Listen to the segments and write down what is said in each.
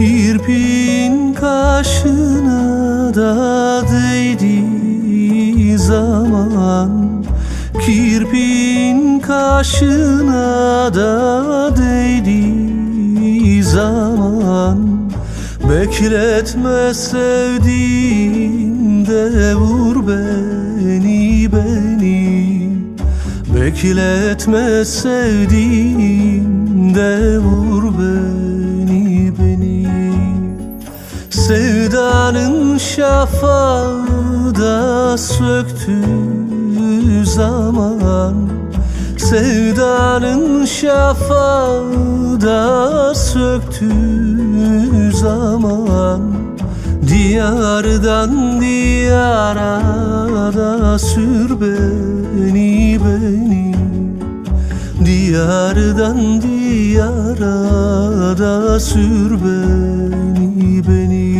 Kirpin kaşına da değdiği zaman. Kirpin kaşına da değdiği zaman. Bekletme sevdiğinde vur beni beni. Bekletme sevdiğinde vur beni Sevdanın şafağı da söktüğü zaman. Sevdanın şafağı da söktüğü zaman. Diyardan diyara da sür beni beni. Diyardan diyara da sür beni beni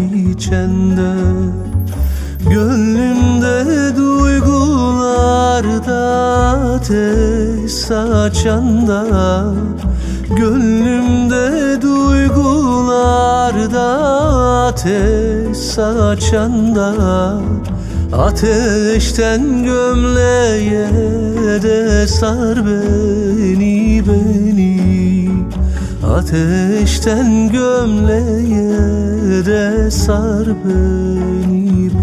içende Gönlümde duygularda ateş saçanda Gönlümde duygularda ateş saçanda Ateşten gömleğe de sar beni beni Ateşten gömleğe sar beni